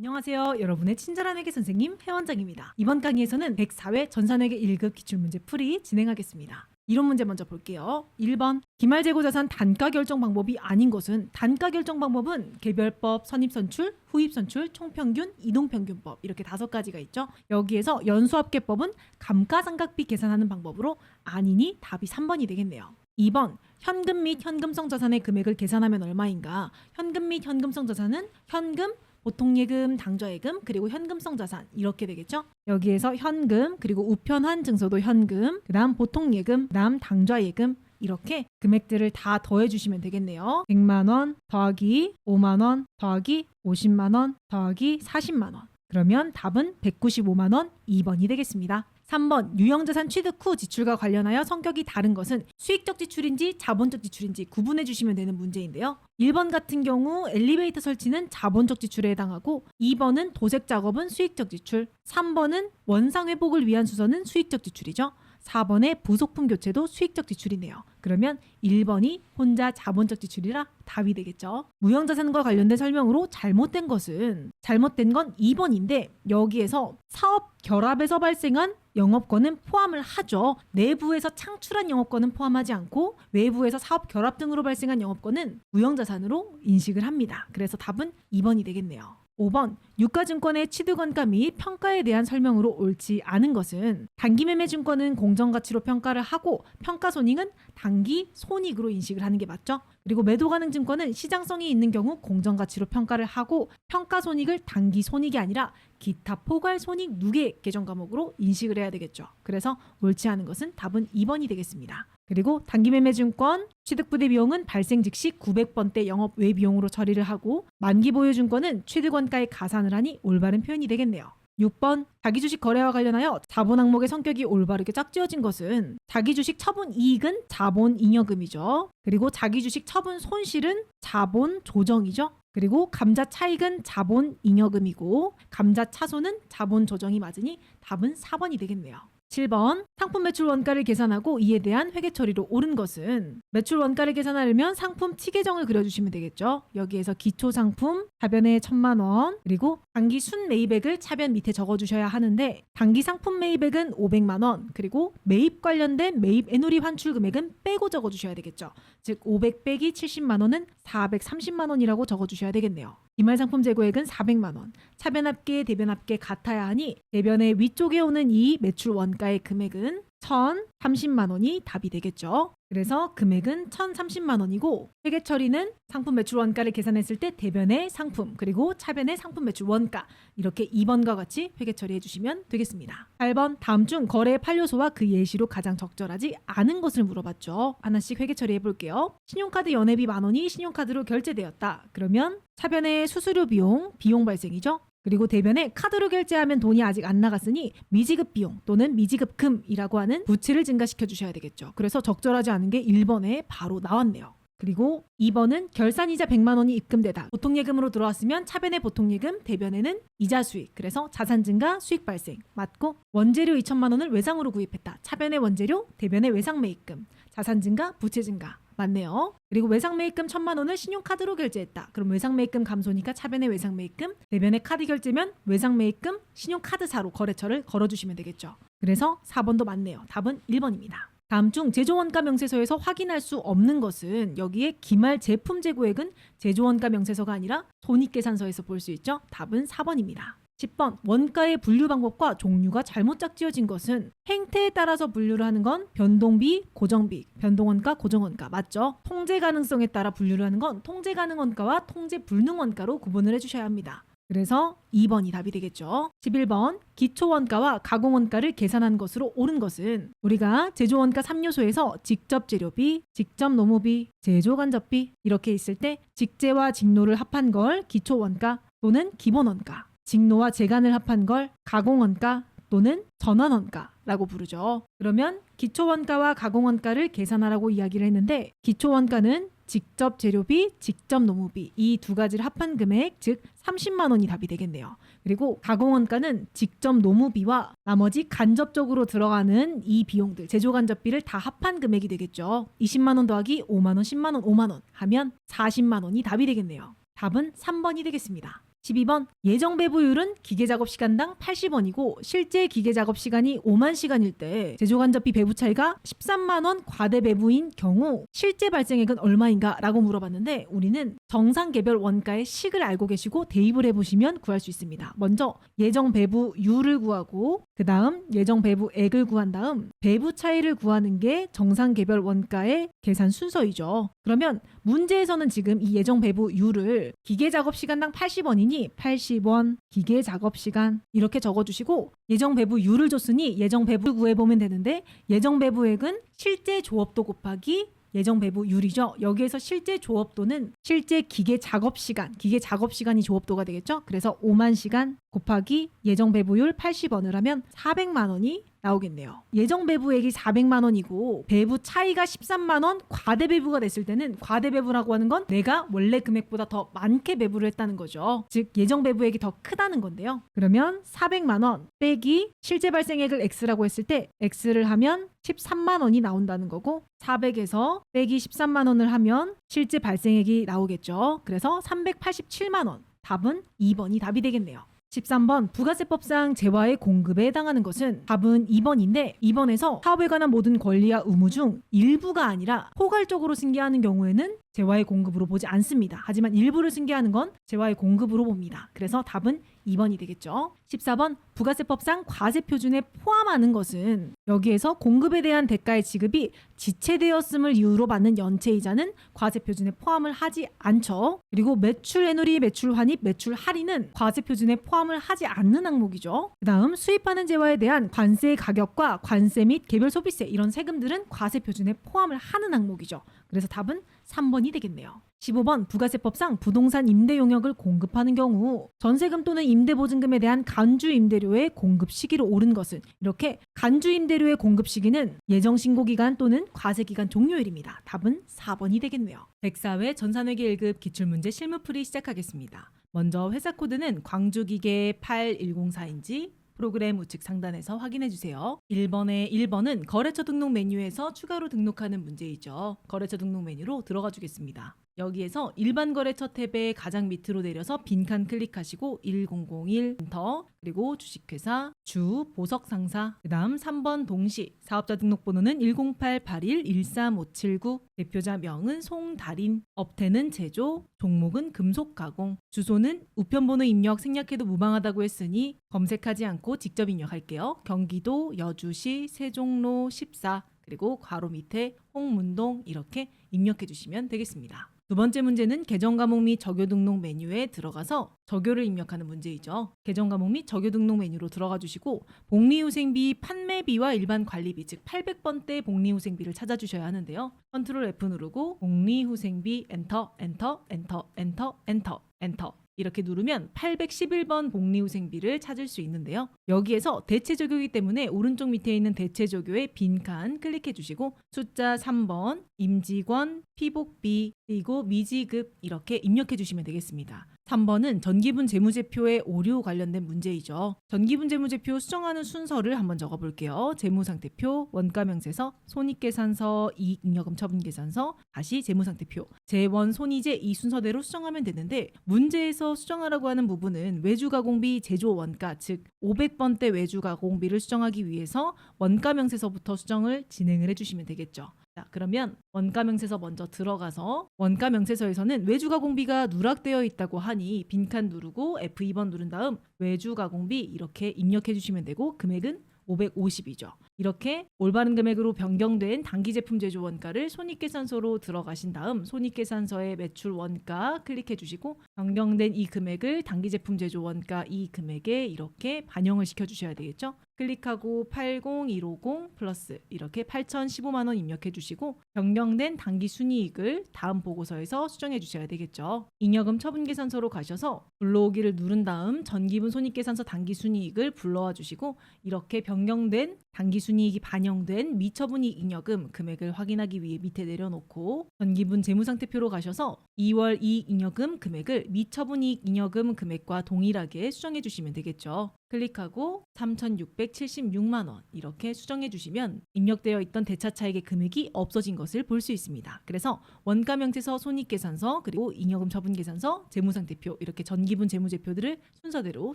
안녕하세요. 여러분의 친절한 회계 선생님 회원장입니다. 이번 강의에서는 104회 전산회계 1급 기출문제 풀이 진행하겠습니다. 이론 문제 먼저 볼게요. 1번 기말재고자산 단가 결정 방법이 아닌 것은 단가 결정 방법은 개별법, 선입선출, 후입선출, 총평균, 이동평균법 이렇게 다섯 가지가 있죠. 여기에서 연수합계법은 감가상각비 계산하는 방법으로 아니니 답이 3번이 되겠네요. 2번 현금 및 현금성 자산의 금액을 계산하면 얼마인가? 현금 및 현금성 자산은 현금, 보통 예금, 당좌 예금, 그리고 현금성 자산 이렇게 되겠죠. 여기에서 현금, 그리고 우편한 증서도 현금, 그다음 보통 예금, 그다음 당좌 예금 이렇게 금액들을 다 더해 주시면 되겠네요. 100만 원 더하기 5만 원 더하기 50만 원 더하기 40만 원. 그러면 답은 195만 원 2번이 되겠습니다. 3번 유형자산 취득 후 지출과 관련하여 성격이 다른 것은 수익적 지출인지 자본적 지출인지 구분해 주시면 되는 문제인데요. 1번 같은 경우 엘리베이터 설치는 자본적 지출에 해당하고 2번은 도색 작업은 수익적 지출, 3번은 원상 회복을 위한 수선은 수익적 지출이죠. 4번의 부속품 교체도 수익적 지출이네요. 그러면 1번이 혼자 자본적 지출이라 답이 되겠죠. 무형자산과 관련된 설명으로 잘못된 것은 잘못된 건 2번인데 여기에서 사업 결합에서 발생한 영업권은 포함을 하죠. 내부에서 창출한 영업권은 포함하지 않고 외부에서 사업 결합 등으로 발생한 영업권은 무형자산으로 인식을 합니다. 그래서 답은 2번이 되겠네요. 5번 유가증권의 취득원가 및 평가에 대한 설명으로 옳지 않은 것은 단기매매 증권은 공정가치로 평가를 하고 평가손익은 단기 손익으로 인식을 하는 게 맞죠. 그리고 매도 가능 증권은 시장성이 있는 경우 공정가치로 평가를 하고 평가손익을 단기 손익이 아니라 기타 포괄 손익 누계 계정 과목으로 인식을 해야 되겠죠. 그래서 옳지 않은 것은 답은 2번이 되겠습니다. 그리고 단기매매증권 취득부대 비용은 발생 즉시 900번대 영업 외 비용으로 처리를 하고 만기 보유증권은 취득원가에 가산을 하니 올바른 표현이 되겠네요. 6번 자기 주식 거래와 관련하여 자본 항목의 성격이 올바르게 짝지어진 것은 자기 주식 처분 이익은 자본 잉여금이죠. 그리고 자기 주식 처분 손실은 자본 조정이죠. 그리고 감자 차익은 자본 잉여금이고 감자 차손은 자본 조정이 맞으니 답은 4번이 되겠네요. 7번 상품 매출 원가를 계산하고 이에 대한 회계 처리로 옳은 것은 매출 원가를 계산하려면 상품 치계정을 그려주시면 되겠죠. 여기에서 기초 상품 차변에 천만 원 그리고 단기 순 매입액을 차변 밑에 적어주셔야 하는데 단기 상품 매입액은 500만 원 그리고 매입 관련된 매입 애누리 환출 금액은 빼고 적어주셔야 되겠죠. 즉 500 빼기 70만 원은 430만 원이라고 적어주셔야 되겠네요. 이말 상품 재고액은 400만 원. 차변 합계, 대변 합계 같아야 하니 대변의 위쪽에 오는 이 매출 원가의 금액은 1,030만 원이 답이 되겠죠. 그래서 금액은 1,030만 원이고 회계 처리는 상품 매출 원가를 계산했을 때 대변의 상품 그리고 차변의 상품 매출 원가 이렇게 2번과 같이 회계 처리해 주시면 되겠습니다. 8번 다음 중 거래의 판료소와 그 예시로 가장 적절하지 않은 것을 물어봤죠. 하나씩 회계 처리해 볼게요. 신용카드 연회비 만 원이 신용카드로 결제되었다. 그러면 차변의 수수료 비용, 비용 발생이죠. 그리고 대변에 카드로 결제하면 돈이 아직 안 나갔으니 미지급 비용 또는 미지급 금이라고 하는 부채를 증가시켜 주셔야 되겠죠. 그래서 적절하지 않은 게 1번에 바로 나왔네요. 그리고 2번은 결산이자 100만 원이 입금되다. 보통 예금으로 들어왔으면 차변의 보통 예금, 대변에는 이자 수익. 그래서 자산 증가, 수익 발생. 맞고 원재료 2천만 원을 외상으로 구입했다. 차변의 원재료, 대변의 외상 매입금. 자산 증가, 부채 증가. 맞네요. 그리고 외상 매입금 천만 원을 신용카드로 결제했다. 그럼 외상 매입금 감소니까 차변의 외상 매입금, 대변의 카드 결제면 외상 매입금 신용카드사로 거래처를 걸어주시면 되겠죠. 그래서 4번도 맞네요. 답은 1번입니다. 다음 중 제조원가 명세서에서 확인할 수 없는 것은 여기에 기말 제품 재고액은 제조원가 명세서가 아니라 손익계산서에서 볼 수 있죠. 답은 4번입니다. 10번 원가의 분류 방법과 종류가 잘못 짝지어진 것은 행태에 따라서 분류를 하는 건 변동비, 고정비, 변동원가, 고정원가 맞죠? 통제 가능성에 따라 분류를 하는 건 통제 가능 원가와 통제 불능 원가로 구분을 해주셔야 합니다. 그래서 2번이 답이 되겠죠. 11번 기초원가와 가공원가를 계산한 것으로 옳은 것은 우리가 제조원가 3요소에서 직접 재료비, 직접 노무비, 제조간접비 이렇게 있을 때 직제와 직노를 합한 걸 기초원가 또는 기본원가 직노와 재간을 합한 걸 가공원가 또는 전환원가라고 부르죠. 그러면 기초원가와 가공원가를 계산하라고 이야기를 했는데 기초원가는 직접 재료비, 직접 노무비 이 두 가지를 합한 금액 즉 30만 원이 답이 되겠네요. 그리고 가공원가는 직접 노무비와 나머지 간접적으로 들어가는 이 비용들 제조 간접비를 다 합한 금액이 되겠죠. 20만 원 더하기 5만 원, 10만 원, 5만 원 하면 40만 원이 답이 되겠네요. 답은 3번이 되겠습니다. 12번 예정 배부율은 기계 작업 시간당 80원이고 실제 기계 작업 시간이 5만 시간일 때 제조 간접비 배부 차이가 13만 원 과대 배부인 경우 실제 발생액은 얼마인가라고 물어봤는데 우리는 정상 개별 원가의 식을 알고 계시고 대입을 해보시면 구할 수 있습니다. 먼저 예정 배부율을 구하고 그 다음 예정 배부액을 구한 다음 배부 차이를 구하는 게 정상 개별 원가의 계산 순서이죠. 그러면 문제에서는 지금 이 예정 배부율을 기계 작업 시간당 80원이니 80원 기계 작업 시간 이렇게 적어주시고 예정 배부율을 줬으니 예정 배부 구해보면 되는데 예정 배부액은 실제 조업도 곱하기 예정 배부율이죠. 여기에서 실제 조업도는 실제 기계 작업 시간, 기계 작업 시간이 조업도가 되겠죠. 그래서 5만 시간 곱하기 예정 배부율 80원을 하면 400만 원이 나오겠네요. 예정 배부액이 400만 원이고 배부 차이가 13만 원 과대 배부가 됐을 때는 과대 배부라고 하는 건 내가 원래 금액보다 더 많게 배부를 했다는 거죠. 즉 예정 배부액이 더 크다는 건데요. 그러면 400만 원 빼기 실제 발생액을 x라고 했을 때 x를 하면 13만 원이 나온다는 거고 400에서 빼기 13만 원을 하면 실제 발생액이 나오겠죠. 그래서 387만 원. 답은 2번이 답이 되겠네요. 13번 부가세법상 재화의 공급에 해당하는 것은 답은 2번인데 2번에서 사업에 관한 모든 권리와 의무 중 일부가 아니라 포괄적으로 승계하는 경우에는 재화의 공급으로 보지 않습니다. 하지만 일부를 승계하는 건 재화의 공급으로 봅니다. 그래서 답은 2번이 되겠죠. 14번 부가세법상 과세 표준에 포함하는 것은 여기에서 공급에 대한 대가의 지급이 지체되었음을 이유로 받는 연체이자는 과세 표준에 포함을 하지 않죠. 그리고 매출 애누리, 매출 환입, 매출 할인은 과세 표준에 포함을 하지 않는 항목이죠. 그다음 수입하는 재화에 대한 관세 가격과 관세 및 개별 소비세 이런 세금들은 과세 표준에 포함을 하는 항목이죠. 그래서 답은 3번이 되겠네요. 15번 부가세법상 부동산 임대 용역을 공급하는 경우 전세금 또는 임대 보증금에 대한 간주 임대료의 공급 시기로 옳은 것은 이렇게 간주 임대료의 공급 시기는 예정 신고 기간 또는 과세 기간 종료일입니다. 답은 4번이 되겠네요. 104회 전산회계 1급 기출문제 실무풀이 시작하겠습니다. 먼저 회사 코드는 광주기계 8104인지 프로그램 우측 상단에서 확인해 주세요. 1번의 1번은 거래처 등록 메뉴에서 추가로 등록하는 문제이죠. 거래처 등록 메뉴로 들어가 주겠습니다. 여기에서 일반 거래처 탭의 가장 밑으로 내려서 빈칸 클릭하시고 1001 엔터 그리고 주식회사 주 보석 상사 그다음 3번 동시 사업자 등록번호는 10881-13579 대표자 명은 송달인 업태는 제조 종목은 금속 가공 주소는 우편번호 입력 생략해도 무방하다고 했으니 검색하지 않고 직접 입력할게요. 경기도 여주시 세종로 14 그리고 괄호 밑에 홍문동 이렇게 입력해 주시면 되겠습니다. 두 번째 문제는 계정 과목 및 적요 등록 메뉴에 들어가서 적요를 입력하는 문제이죠. 계정 과목 및 적요 등록 메뉴로 들어가 주시고 복리후생비 판매비와 일반 관리비 즉 800번대 복리후생비를 찾아 주셔야 하는데요. 컨트롤 F 누르고 복리후생비 엔터 엔터 엔터 엔터 엔터 엔터 이렇게 누르면 811번 복리후생비를 찾을 수 있는데요. 여기에서 대체 적요이기 때문에 오른쪽 밑에 있는 대체 적요의 빈칸 클릭해 주시고 숫자 3번 임직원 피복비 그리고 미지급 이렇게 입력해 주시면 되겠습니다. 3번은 전기분 재무제표의 오류 관련된 문제이죠. 전기분 재무제표 수정하는 순서를 한번 적어볼게요. 재무상태표, 원가명세서, 손익계산서, 이익잉여금 처분계산서, 다시 재무상태표, 재원, 손이제 이 순서대로 수정하면 되는데 문제에서 수정하라고 하는 부분은 외주가공비 제조 원가 즉 500번대 외주가공비를 수정하기 위해서 원가명세서부터 수정을 진행을 해주시면 되겠죠. 자, 그러면 원가 명세서 먼저 들어가서 원가 명세서에서는 외주 가공비가 누락되어 있다고 하니 빈칸 누르고 F2번 누른 다음 외주 가공비 이렇게 입력해 주시면 되고 금액은 550이죠. 이렇게 올바른 금액으로 변경된 단기 제품 제조 원가를 손익계산서로 들어가신 다음 손익계산서의 매출 원가 클릭해 주시고 변경된 이 금액을 단기 제품 제조 원가 이 금액에 이렇게 반영을 시켜 주셔야 되겠죠. 클릭하고 80150 플러스 이렇게 8,015만 원 입력해 주시고 변경된 단기 순이익을 다음 보고서에서 수정해 주셔야 되겠죠. 잉여금 처분 계산서로 가셔서 불러오기를 누른 다음 전기분 손익계산서 단기 순이익을 불러와 주시고 이렇게 변경된 당기순이익이 반영된 미처분이익 잉여금 금액을 확인하기 위해 밑에 내려놓고 전기분 재무상태표로 가셔서 2월 이익 잉여금 금액을 미처분이익 잉여금 금액과 동일하게 수정해 주시면 되겠죠. 클릭하고 3,676만 원 이렇게 수정해 주시면 입력되어 있던 대차 차익의 금액이 없어진 것을 볼 수 있습니다. 그래서 원가 명세서, 손익 계산서, 그리고 잉여금 처분 계산서, 재무상태표 이렇게 전기분 재무제표들을 순서대로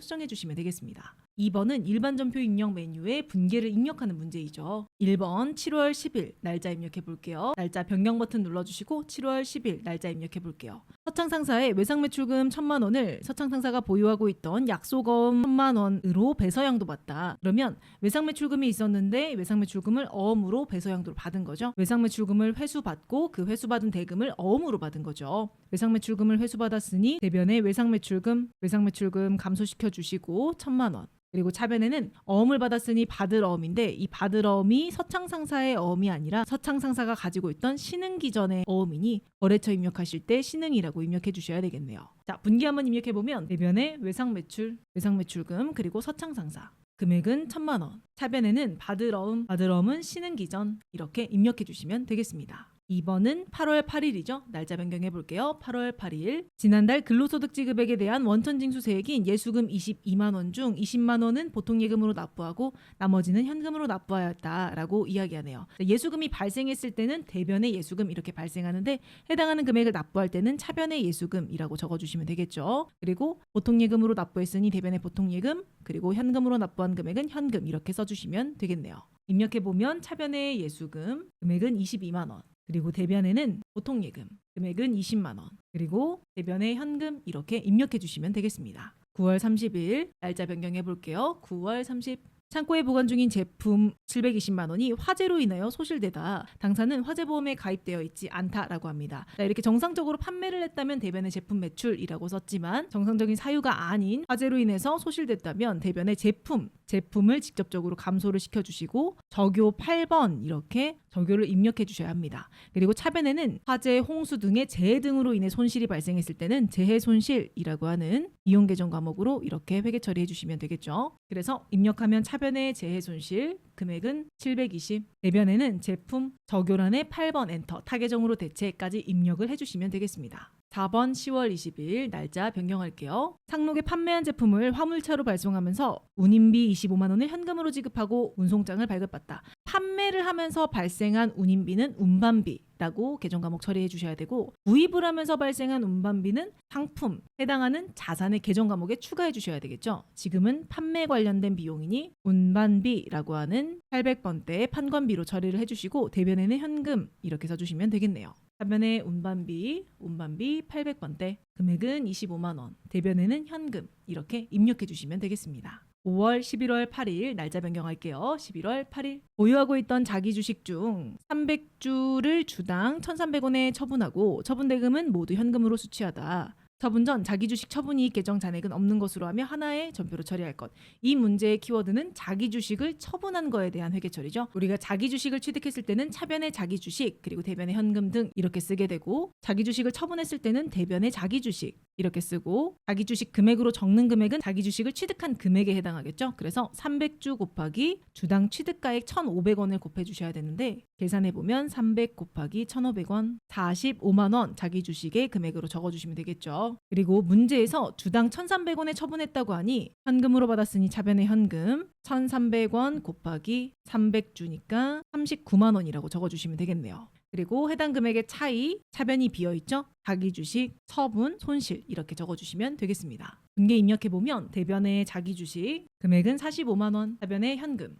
수정해 주시면 되겠습니다. 2번은 일반 전표 입력 메뉴에 분계를 입력하는 문제이죠. 1번 7월 10일 날짜 입력해 볼게요. 날짜 변경 버튼 눌러주시고 7월 10일 날짜 입력해 볼게요. 서창 상사의 외상 매출금 1천만 원을 서창 상사가 보유하고 있던 약소금 1천만 원으로 배서양도 받다. 그러면 외상 매출금이 있었는데 외상 매출금을 어음으로 배서양도로 받은 거죠. 외상 매출금을 회수받고 그 회수받은 대금을 어음으로 받은 거죠. 외상 매출금을 회수받았으니 대변에 외상 매출금, 외상 매출금 감소시켜 주시고 1천만 원. 그리고 차변에는 어음을 받았으니 받을 어음인데 이 받을 어음이 서창 상사의 어음이 아니라 서창 상사가 가지고 있던 신흥 기전의 어음이니 거래처 입력하실 때 신흥이라고 입력해 주셔야 되겠네요. 자, 분기 한번 입력해 보면 대변에 외상 매출, 외상 매출금 그리고 서창 상사 금액은 천만 원. 차변에는 받을 어음, 받을 어음은 신흥 기전 이렇게 입력해 주시면 되겠습니다. 2번은 8월 8일이죠. 날짜 변경해 볼게요. 8월 8일. 지난달 근로소득 지급액에 대한 원천 징수세액인 예수금 22만 원 중 20만 원은 보통 예금으로 납부하고 나머지는 현금으로 납부하였다라고 이야기하네요. 예수금이 발생했을 때는 대변의 예수금 이렇게 발생하는데 해당하는 금액을 납부할 때는 차변의 예수금이라고 적어 주시면 되겠죠. 그리고 보통 예금으로 납부했으니 대변의 보통 예금 그리고 현금으로 납부한 금액은 현금 이렇게 써 주시면 되겠네요. 입력해 보면 차변의 예수금 금액은 22만 원. 그리고 대변에는 보통 예금 금액은 20만 원. 그리고 대변의 현금 이렇게 입력해 주시면 되겠습니다. 9월 30일 날짜 변경해 볼게요. 9월 30 창고에 보관 중인 제품 720만 원이 화재로 인하여 소실되다. 당사는 화재보험에 가입되어 있지 않다라고 합니다. 자, 이렇게 정상적으로 판매를 했다면 대변의 제품 매출이라고 썼지만 정상적인 사유가 아닌 화재로 인해서 소실됐다면 대변의 제품, 제품을 직접적으로 감소를 시켜주시고 적요 8번 이렇게 적요를 입력해 주셔야 합니다. 그리고 차변에는 화재, 홍수 등의 재해 등으로 인해 손실이 발생했을 때는 재해 손실이라고 하는 이용 계정 과목으로 이렇게 회계 처리해 주시면 되겠죠. 그래서 입력하면 차변의 재해 손실 금액은 720, 대변에는 제품 적요란의 8번 엔터 타계정으로 대체까지 입력을 해 주시면 되겠습니다. 4번 10월 20일 날짜 변경할게요. 상록에 판매한 제품을 화물차로 발송하면서 운임비 25만 원을 현금으로 지급하고 운송장을 발급받다. 판매를 하면서 발생한 운임비는 운반비 라고 계정 과목 처리해 주셔야 되고 구입을 하면서 발생한 운반비는 상품 해당하는 자산의 계정 과목에 추가해 주셔야 되겠죠. 지금은 판매 관련된 비용이니 운반비라고 하는 800번대 판관비로 처리를 해 주시고 대변에는 현금 이렇게 써 주시면 되겠네요. 화면에 운반비, 운반비 800번대, 금액은 25만 원, 대변에는 현금 이렇게 입력해 주시면 되겠습니다. 5월 11월 8일 날짜 변경할게요. 11월 8일 보유하고 있던 자기 주식 중 300주를 주당 1,300원에 처분하고 처분 대금은 모두 현금으로 수취하다. 처분 전 자기 주식 처분이익 계정 잔액은 없는 것으로 하며 하나의 전표로 처리할 것. 이 문제의 키워드는 자기 주식을 처분한 거에 대한 회계 처리죠. 우리가 자기 주식을 취득했을 때는 차변의 자기 주식 그리고 대변의 현금 등 이렇게 쓰게 되고 자기 주식을 처분했을 때는 대변의 자기 주식 이렇게 쓰고 자기 주식 금액으로 적는 금액은 자기 주식을 취득한 금액에 해당하겠죠. 그래서 300주 곱하기 주당 취득가액 1,500원을 곱해 주셔야 되는데 계산해 보면 300 곱하기 1,500원 45만 원 자기 주식의 금액으로 적어 주시면 되겠죠. 그리고 문제에서 주당 1,300원에 처분했다고 하니 현금으로 받았으니 차변의 현금 1,300원 곱하기 300주니까 39만 원이라고 적어 주시면 되겠네요. 그리고 해당 금액의 차이, 차변이 비어 있죠? 자기 주식, 처분, 손실 이렇게 적어 주시면 되겠습니다. 분계 입력해 보면 대변의 자기 주식 금액은 45만 원, 차변의 현금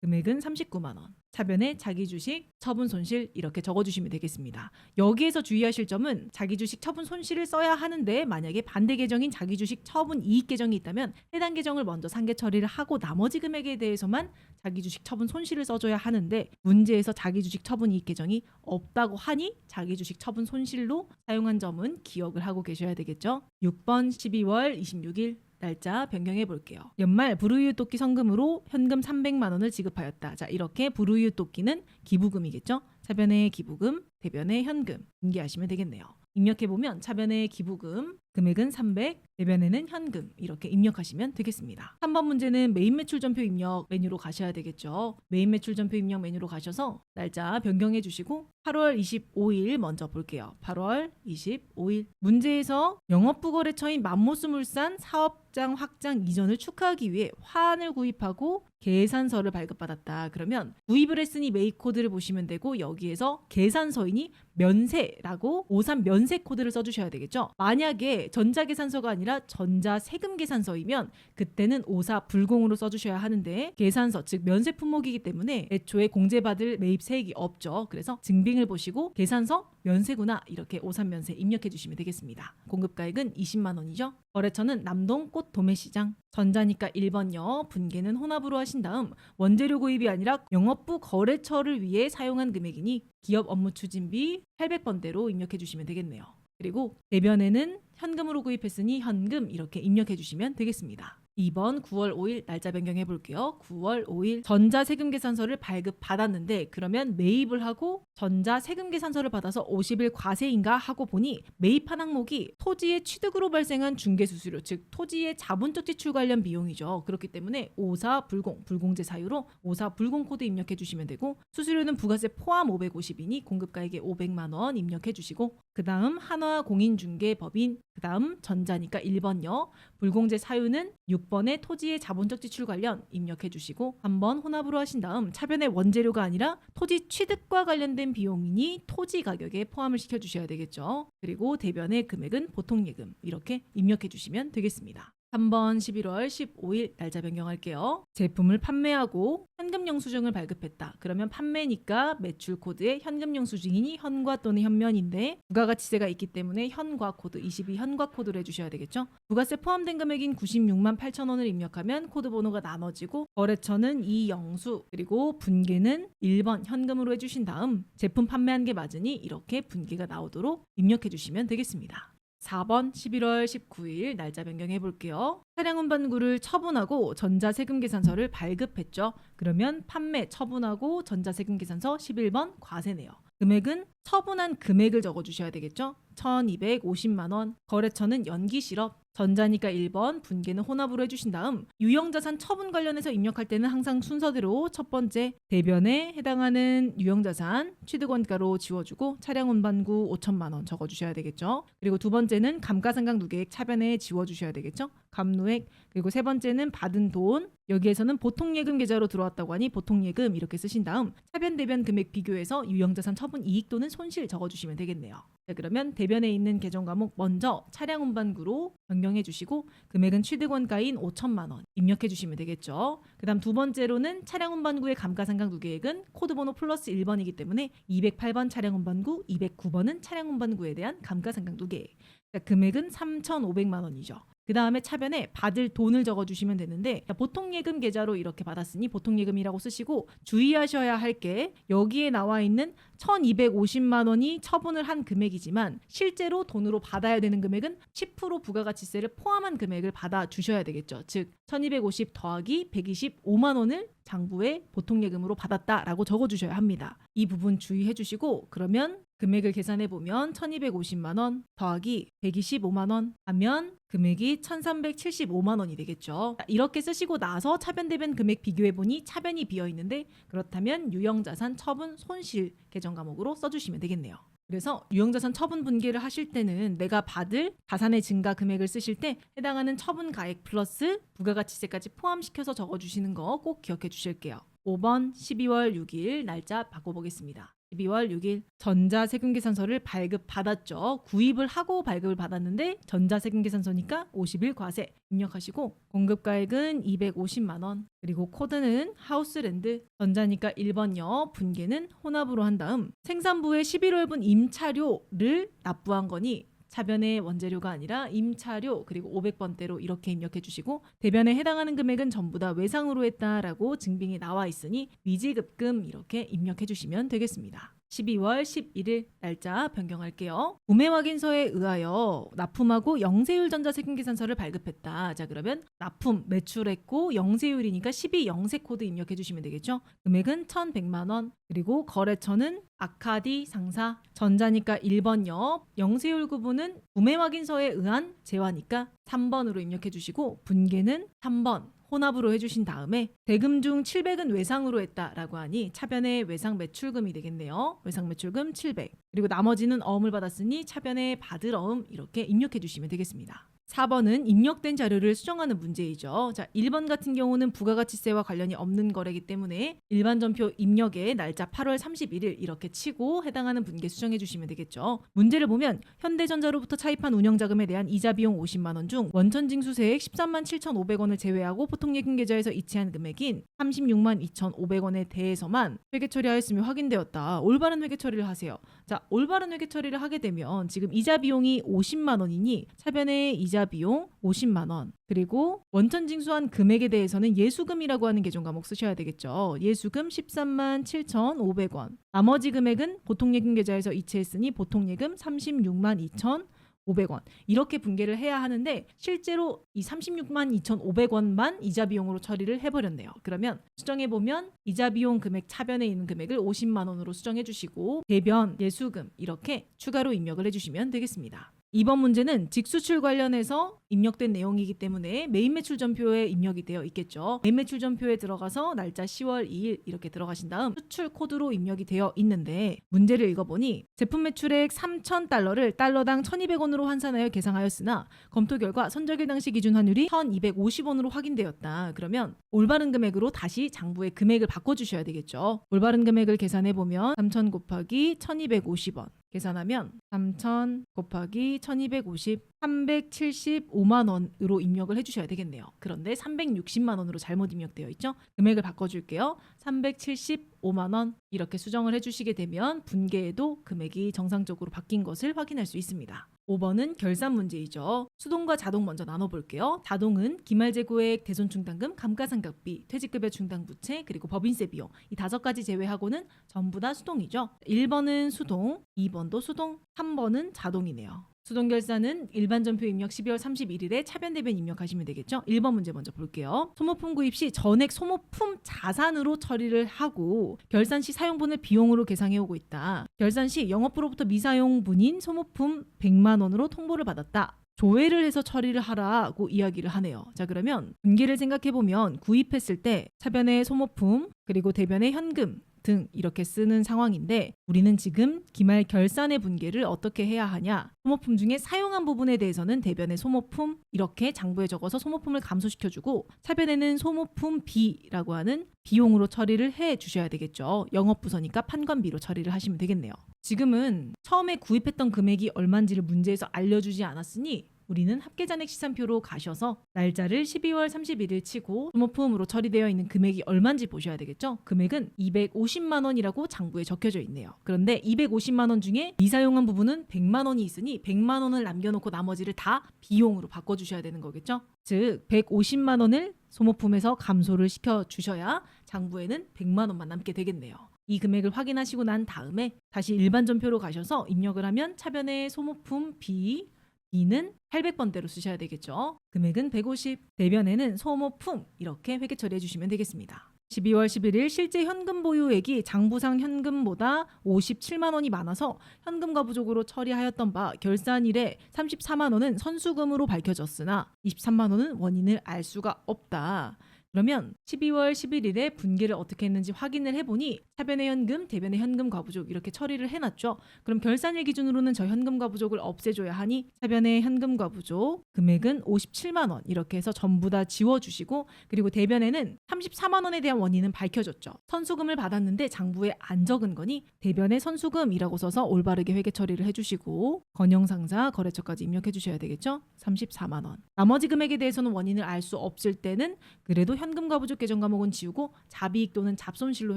금액은 39만 원. 차변에 자기 주식 처분 손실 이렇게 적어 주시면 되겠습니다. 여기에서 주의하실 점은 자기 주식 처분 손실을 써야 하는데 만약에 반대 계정인 자기 주식 처분 이익 계정이 있다면 해당 계정을 먼저 상계 처리를 하고 나머지 금액에 대해서만 자기 주식 처분 손실을 써줘야 하는데 문제에서 자기 주식 처분 이익 계정이 없다고 하니 자기 주식 처분 손실로 사용한 점은 기억을 하고 계셔야 되겠죠. 6번 12월 26일 날짜 변경해 볼게요. 연말 돕기 성금으로 현금 300만 원을 지급하였다. 자, 이렇게 돕기는 기부금이겠죠? 차변의 기부금, 대변의 현금 분기하시면 되겠네요. 입력해 보면 차변의 기부금 금액은 300, 대변에는 현금 이렇게 입력하시면 되겠습니다. 3번 문제는 메인 매출 전표 입력 메뉴로 가셔야 되겠죠. 메인 매출 전표 입력 메뉴로 가셔서 날짜 변경해 주시고 8월 25일 먼저 볼게요. 8월 25일 문제에서 영업부 거래처인 맘모스물산 사업장 확장 이전을 축하하기 위해 화환을 구입하고 계산서를 발급받았다. 그러면 구입을 했으니 매입 코드를 보시면 되고 여기에서 계산서이니 면세라고 오산 면세 코드를 써주셔야 되겠죠. 만약에 전자계산서가 아니라 전자 세금 계산서이면 그때는 오사 불공으로 써주셔야 하는데 계산서 즉 면세 품목이기 때문에 애초에 공제받을 매입 세액이 없죠. 그래서 증빙을 보시고 계산서 면세구나 이렇게 오산 면세 입력해 주시면 되겠습니다. 공급가액은 20만 원이죠. 거래처는 남동 꽃 도매시장 전자니까 1번요. 분계는 혼합으로 하신 다음 원재료 구입이 아니라 영업부 거래처를 위해 사용한 금액이니 기업 업무 추진비 800번대로 입력해 주시면 되겠네요. 그리고 대변에는 현금으로 구입했으니 현금 이렇게 입력해 주시면 되겠습니다. 2번 9월 5일 날짜 변경해 볼게요. 9월 5일 전자 세금 계산서를 발급 받았는데 그러면 매입을 하고 전자 세금 계산서를 받아서 50일 과세인가 하고 보니 매입한 항목이 토지의 취득으로 발생한 중개 수수료 즉 토지의 자본적 지출 관련 비용이죠. 그렇기 때문에 54 불공 불공제 사유로 54 불공 코드 입력해 주시면 되고 수수료는 부가세 포함 550이니 공급가액에 500만 원 입력해 주시고 그다음 한화 공인중개법인 그다음 전자니까 1번요. 불공제 사유는 6번의 토지의 자본적 지출 관련 입력해 주시고 한번 혼합으로 하신 다음 차변의 원재료가 아니라 토지 취득과 관련된 비용이니 토지 가격에 포함을 시켜 주셔야 되겠죠. 그리고 대변의 금액은 보통 예금 이렇게 입력해 주시면 되겠습니다. 3번 11월 15일 날짜 변경할게요. 제품을 판매하고 현금 영수증을 발급했다. 그러면 판매니까 매출 코드에 현금 영수증이니 현과 또는 현면인데 부가가치세가 있기 때문에 현과 코드 22 현과 코드를 해주셔야 되겠죠. 부가세 포함된 금액인 96만 8천 원을 입력하면 코드 번호가 나눠지고 거래처는 이영수 그리고 분계는 1번 현금으로 해주신 다음 제품 판매한 게 맞으니 이렇게 분계가 나오도록 입력해 주시면 되겠습니다. 4번 11월 19일 날짜 변경해 볼게요. 차량 운반구를 처분하고 전자세금 계산서를 발급했죠. 그러면 판매 처분하고 전자세금 계산서 11번 과세네요. 금액은 처분한 금액을 적어 주셔야 되겠죠. 1250만 원. 거래처는 연기 실업. 전자니까 1번, 분계는 혼합으로 해주신 다음 유형자산 처분 관련해서 입력할 때는 항상 순서대로 첫 번째 대변에 해당하는 유형자산 취득원가로 지워주고 차량 운반구 5천만 원 적어주셔야 되겠죠. 그리고 두 번째는 감가상각 누계액 차변에 지워주셔야 되겠죠. 감노액 그리고 세 번째는 받은 돈 여기에서는 보통 예금 계좌로 들어왔다고 하니 보통 예금 이렇게 쓰신 다음 차변 대변 금액 비교해서 유형자산 처분 이익 또는 손실 적어주시면 되겠네요. 자, 그러면 대변에 있는 계정 과목 먼저 차량 운반구로 변경해 주시고 금액은 취득원가인 5천만 원 입력해 주시면 되겠죠. 그다음 두 번째로는 차량 운반구의 감가상각 누계액은 코드번호 플러스 1번이기 때문에 208번 차량 운반구, 209번은 차량 운반구에 대한 감가상각 누계액. 자, 금액은 3,500만 원이죠. 그 다음에 차변에 받을 돈을 적어주시면 되는데 보통 예금 계좌로 이렇게 받았으니 보통 예금이라고 쓰시고 주의하셔야 할 게 여기에 나와 있는 1,250만 원이 처분을 한 금액이지만 실제로 돈으로 받아야 되는 금액은 10% 부가가치세를 포함한 금액을 받아 주셔야 되겠죠. 즉 1,250 더하기 125만 원을 장부에 보통 예금으로 받았다라고 적어 주셔야 합니다. 이 부분 주의해 주시고 그러면 금액을 계산해 보면 1250만 원 더하기 125만 원 하면 금액이 1375만 원이 되겠죠. 자, 이렇게 쓰시고 나서 차변 대변 금액 비교해 보니 차변이 비어 있는데 그렇다면 유형 자산 처분 손실 계정 과목으로 써주시면 되겠네요. 그래서 유형자산 처분 분기를 하실 때는 내가 받을 자산의 증가 금액을 쓰실 때 해당하는 처분 가액 플러스 부가가치세까지 포함시켜서 적어주시는 거 꼭 기억해 주실게요. 5번 12월 6일 날짜 바꿔보겠습니다. 12월 6일 전자세금계산서를 발급받았죠. 구입을 하고 발급을 받았는데 전자세금계산서니까 50일 과세 입력하시고 공급가액은 250만 원. 그리고 코드는 하우스랜드. 전자니까 1번요. 분계는 혼합으로 한 다음 생산부의 11월분 임차료를 납부한 거니 차변의 원재료가 아니라 임차료 그리고 500번대로 이렇게 입력해 주시고 대변에 해당하는 금액은 전부 다 외상으로 했다라고 증빙이 나와 있으니 미지급금 이렇게 입력해 주시면 되겠습니다. 12월 11일 날짜 변경할게요. 구매 확인서에 의하여 납품하고 영세율 전자세금계산서를 발급했다. 자 그러면 납품 매출했고 영세율이니까 12 영세 코드 입력해 주시면 되겠죠. 금액은 1,100만 원. 그리고 거래처는 아카디 상사. 전자니까 1번요. 영세율 구분은 구매 확인서에 의한 제화니까 3번으로 입력해 주시고 분계는 3번. 혼합으로 해주신 다음에 대금 중 700은 외상으로 했다라고 하니 차변의 외상 매출금이 되겠네요. 외상 매출금 700. 그리고 나머지는 어음을 받았으니 차변의 받을 어음 이렇게 입력해 주시면 되겠습니다. 4번은 입력된 자료를 수정하는 문제이죠. 자, 1번 같은 경우는 부가가치세와 관련이 없는 거래이기 때문에 일반 전표 입력에 날짜 8월 31일 이렇게 치고 해당하는 분께 수정해 주시면 되겠죠. 문제를 보면 현대전자로부터 차입한 운영자금에 대한 이자 비용 50만 원 중 원천 징수세액 13만 7,500원을 제외하고 보통예금 계좌에서 이체한 금액인 36만 2,500원에 대해서만 회계 처리하였으며 확인되었다. 올바른 회계 처리를 하세요. 자, 올바른 회계 처리를 하게 되면 지금 이자 비용이 50만 원이니 차변의 이자 비용 50만 원. 그리고 원천 징수한 금액에 대해서는 예수금이라고 하는 계정 과목 쓰셔야 되겠죠. 예수금 13만 7,500원. 나머지 금액은 보통 예금 계좌에서 이체했으니 보통 예금 36만 2천 500원 이렇게 분계를 해야 하는데 실제로 이 36만 2,500원만 이자 비용으로 처리를 해버렸네요. 그러면 수정해 보면 이자 비용 금액 차변에 있는 금액을 50만 원으로 수정해 주시고 대변 예수금 이렇게 추가로 입력을 해주시면 되겠습니다. 이번 문제는 직수출 관련해서 입력된 내용이기 때문에 메인 매출 전표에 입력이 되어 있겠죠. 메인 매출 전표에 들어가서 날짜 10월 2일 이렇게 들어가신 다음 수출 코드로 입력이 되어 있는데 문제를 읽어보니 제품 매출액 3,000달러를 달러당 1,200원으로 환산하여 계상하였으나 검토 결과 선적일 당시 기준 환율이 1,250원으로 확인되었다. 그러면 올바른 금액으로 다시 장부의 금액을 바꿔주셔야 되겠죠. 올바른 금액을 계산해 보면 3,000 곱하기 1,250원 계산하면 3,000 곱하기 1,250 375만 원으로 입력을 해주셔야 되겠네요. 그런데 360만 원으로 잘못 입력되어 있죠. 금액을 바꿔줄게요. 375만 원 이렇게 수정을 해주시게 되면 분계에도 금액이 정상적으로 바뀐 것을 확인할 수 있습니다. 5번은 결산 문제이죠. 수동과 자동 먼저 나눠볼게요. 자동은 기말재고액, 대손충당금, 감가상각비, 퇴직급여 충당부채, 그리고 법인세 비용 이 다섯 가지 제외하고는 전부 다 수동이죠. 1번은 수동, 2번도 수동, 3번은 자동이네요. 수동 결산은 일반 전표 입력 12월 31일에 차변 대변 입력하시면 되겠죠. 1번 문제 먼저 볼게요. 소모품 구입 시 전액 소모품 자산으로 처리를 하고 결산 시 사용분을 비용으로 계상해 오고 있다. 결산 시 영업부로부터 미사용분인 소모품 100만 원으로 통보를 받았다. 조회를 해서 처리를 하라고 이야기를 하네요. 자, 그러면 분기를 생각해 보면 구입했을 때 차변의 소모품 그리고 대변의 현금 등 이렇게 쓰는 상황인데 우리는 지금 기말 결산의 분계를 어떻게 해야 하냐 소모품 중에 사용한 부분에 대해서는 대변의 소모품 이렇게 장부에 적어서 소모품을 감소시켜주고 차변에는 소모품 B라고 하는 비용으로 처리를 해 주셔야 되겠죠. 영업부서니까 판관비로 처리를 하시면 되겠네요. 지금은 처음에 구입했던 금액이 얼마인지를 문제에서 알려주지 않았으니 우리는 합계잔액 시산표로 가셔서 날짜를 12월 31일 치고 소모품으로 처리되어 있는 금액이 얼마인지 보셔야 되겠죠. 금액은 250만 원이라고 장부에 적혀져 있네요. 그런데 250만 원 중에 미사용한 부분은 100만 원이 있으니 100만 원을 남겨놓고 나머지를 다 비용으로 바꿔주셔야 되는 거겠죠. 즉 150만 원을 소모품에서 감소를 시켜 주셔야 장부에는 100만 원만 남게 되겠네요. 이 금액을 확인하시고 난 다음에 다시 일반 전표로 가셔서 입력을 하면 차변의 소모품 B B는 800번대로 쓰셔야 되겠죠. 금액은 150, 대변에는 소모품 이렇게 회계 처리해 주시면 되겠습니다. 12월 11일 실제 현금 보유액이 장부상 현금보다 57만 원이 많아서 현금 과 부족으로 처리하였던 바 결산일에 34만 원은 선수금으로 밝혀졌으나 23만 원은 원인을 알 수가 없다. 그러면 12월 11일에 분계를 어떻게 했는지 확인을 해보니 차변의 현금, 대변의 현금 과부족 이렇게 처리를 해놨죠. 그럼 결산일 기준으로는 저 현금 과부족을 없애줘야 하니 차변의 현금 과부족 금액은 57만 원 이렇게 해서 전부 다 지워주시고 그리고 대변에는 34만 원에 대한 원인은 밝혀졌죠. 선수금을 받았는데 장부에 안 적은 거니 대변의 선수금이라고 써서 올바르게 회계 처리를 해주시고 건영상사 거래처까지 입력해 주셔야 되겠죠. 34만 원. 나머지 금액에 대해서는 원인을 알 수 없을 때는 그래도 현금과 부족 계정 과목은 지우고 잡이익 또는 잡손실로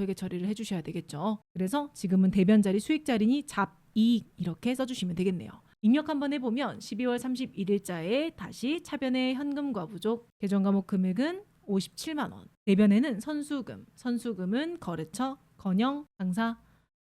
회계 처리를 해주셔야 되겠죠. 그래서 지금은 대변 자리 수익 자리니 잡이익 이렇게 써주시면 되겠네요. 입력 한번 해보면 12월 31일자에 다시 차변의 현금과 부족 계정 과목 금액은 57만 원. 대변에는 선수금, 선수금은 거래처, 건영, 상사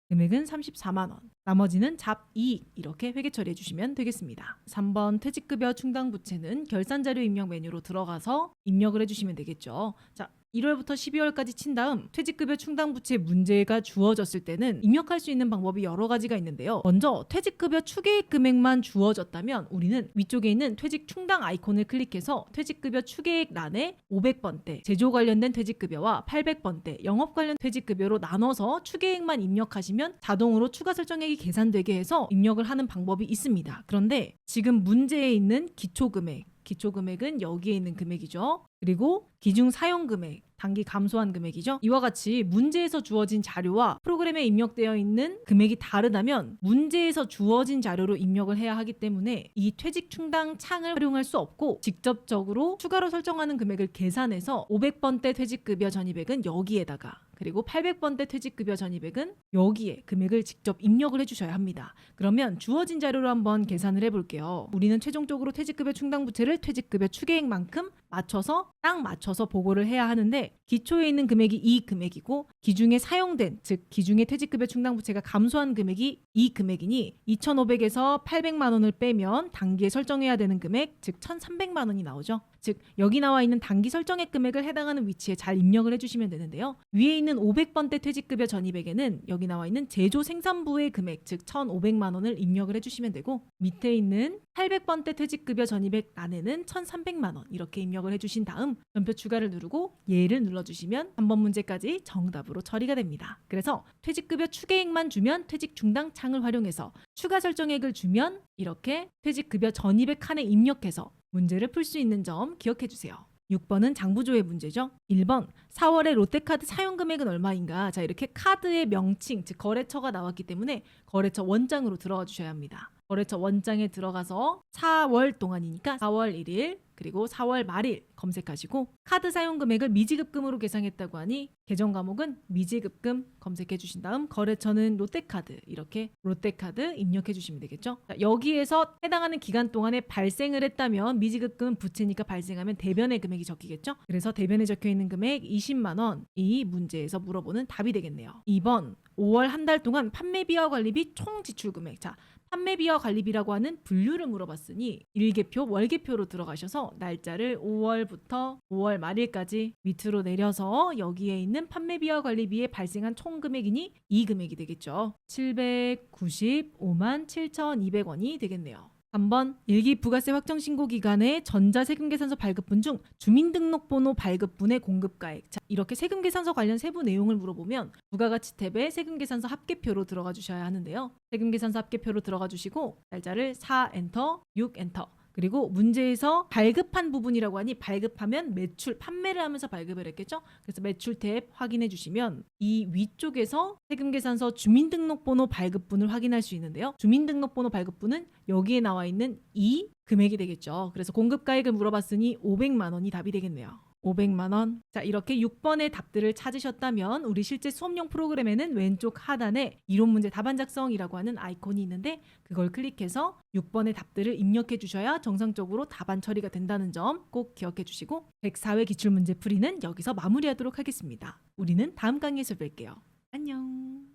금액은 34만 원. 나머지는 잡이익 이렇게 회계 처리해 주시면 되겠습니다. 3번 퇴직급여 충당 부채는 결산 자료 입력 메뉴로 들어가서 입력을 해 주시면 되겠죠. 자, 1월부터 12월까지 친 다음 퇴직급여 충당 부채 문제가 주어졌을 때는 입력할 수 있는 방법이 여러 가지가 있는데요. 먼저 퇴직급여 추계액 금액만 주어졌다면 우리는 위쪽에 있는 퇴직 충당 아이콘을 클릭해서 퇴직급여 추계액 란에 500번대 제조 관련된 퇴직급여와 800번대 영업 관련 퇴직급여로 나눠서 추계액만 입력하시면 자동으로 추가 설정액이 계산되게 해서 입력을 하는 방법이 있습니다. 그런데 지금 문제에 있는 기초금액 기초 금액은 여기에 있는 금액이죠. 그리고 기중 사용 금액, 단기 감소한 금액이죠. 이와 같이 문제에서 주어진 자료와 프로그램에 입력되어 있는 금액이 다르다면 문제에서 주어진 자료로 입력을 해야 하기 때문에 이 퇴직 충당 창을 활용할 수 없고 직접적으로 추가로 설정하는 금액을 계산해서 500번대 퇴직급여 전입액은 여기에다가 그리고 800번대 퇴직급여 전입액은 여기에 금액을 직접 입력을 해주셔야 합니다. 그러면 주어진 자료로 한번 계산을 해볼게요. 우리는 최종적으로 퇴직급여 충당 부채를 퇴직급여 추계액만큼 맞춰서 딱 맞춰서 보고를 해야 하는데 기초에 있는 금액이 이 금액이고 기중에 사용된 즉 기중에 퇴직급여 충당 부채가 감소한 금액이 이 금액이니 2,500에서 800만 원을 빼면 단기에 설정해야 되는 금액 즉 1,300만 원이 나오죠. 즉 여기 나와 있는 단기 설정액 금액을 해당하는 위치에 잘 입력을 해주시면 되는데요. 위에 있는 500번대 퇴직급여 전입액에는 여기 나와 있는 제조 생산부의 금액 즉 1,500만 원을 입력을 해주시면 되고 밑에 있는 800번대 퇴직급여 전입액 란에는 1,300만 원 이렇게 입력을 해주신 다음 전표 추가를 누르고 예를 눌러주시면 3번 문제까지 정답으로 처리가 됩니다. 그래서 퇴직급여 추계액만 주면 퇴직 중당 창을 활용해서 추가 설정액을 주면 이렇게 퇴직급여 전입액 칸에 입력해서 문제를 풀 수 있는 점 기억해 주세요. 6번은 장부조회 문제죠. 1번 4월에 롯데카드 사용 금액은 얼마인가? 자, 이렇게 카드의 명칭, 즉 거래처가 나왔기 때문에 거래처 원장으로 들어가 주셔야 합니다. 거래처 원장에 들어가서 4월 동안이니까 4월 1일 그리고 4월 말일 검색하시고 카드 사용 금액을 미지급금으로 계상했다고 하니 계정 과목은 미지급금 검색해 주신 다음 거래처는 롯데카드 이렇게 롯데카드 입력해 주시면 되겠죠. 자, 여기에서 해당하는 기간 동안에 발생을 했다면 미지급금은 부채니까 발생하면 대변의 금액이 적히겠죠. 그래서 대변에 적혀 있는 금액 20만 원이 문제에서 물어보는 답이 되겠네요. 2번 5월 한 달 동안 판매비와 관리비 총 지출 금액. 자, 판매비와 관리비라고 하는 분류를 물어봤으니 일개표, 월개표로 들어가셔서 날짜를 5월부터 5월 말일까지 밑으로 내려서 여기에 있는 판매비와 관리비에 발생한 총 금액이니 이 금액이 되겠죠. 795만 7,200원이 되겠네요. 3번 일기 부가세 확정 신고 기간에 전자 세금 계산서 발급분 중 주민등록번호 발급분의 공급가액 자 이렇게 세금 계산서 관련 세부 내용을 물어보면 부가가치 탭에 세금 계산서 합계표로 들어가 주셔야 하는데요. 세금 계산서 합계표로 들어가 주시고 날짜를 4 엔터 6 엔터 그리고 문제에서 발급한 부분이라고 하니 발급하면 매출 판매를 하면서 발급을 했겠죠. 그래서 매출 탭 확인해 주시면 이 위쪽에서 세금 계산서 주민등록번호 발급분을 확인할 수 있는데요. 주민등록번호 발급분은 여기에 나와 있는 이 금액이 되겠죠. 그래서 공급가액을 물어봤으니 500만 원이 답이 되겠네요. 500만 원. 자, 이렇게 6번의 답들을 찾으셨다면 우리 실제 수업용 프로그램에는 왼쪽 하단에 이론 문제 답안 작성이라고 하는 아이콘이 있는데 그걸 클릭해서 6번의 답들을 입력해 주셔야 정상적으로 답안 처리가 된다는 점 꼭 기억해 주시고 104회 기출 문제 풀이는 여기서 마무리하도록 하겠습니다. 우리는 다음 강의에서 뵐게요. 안녕.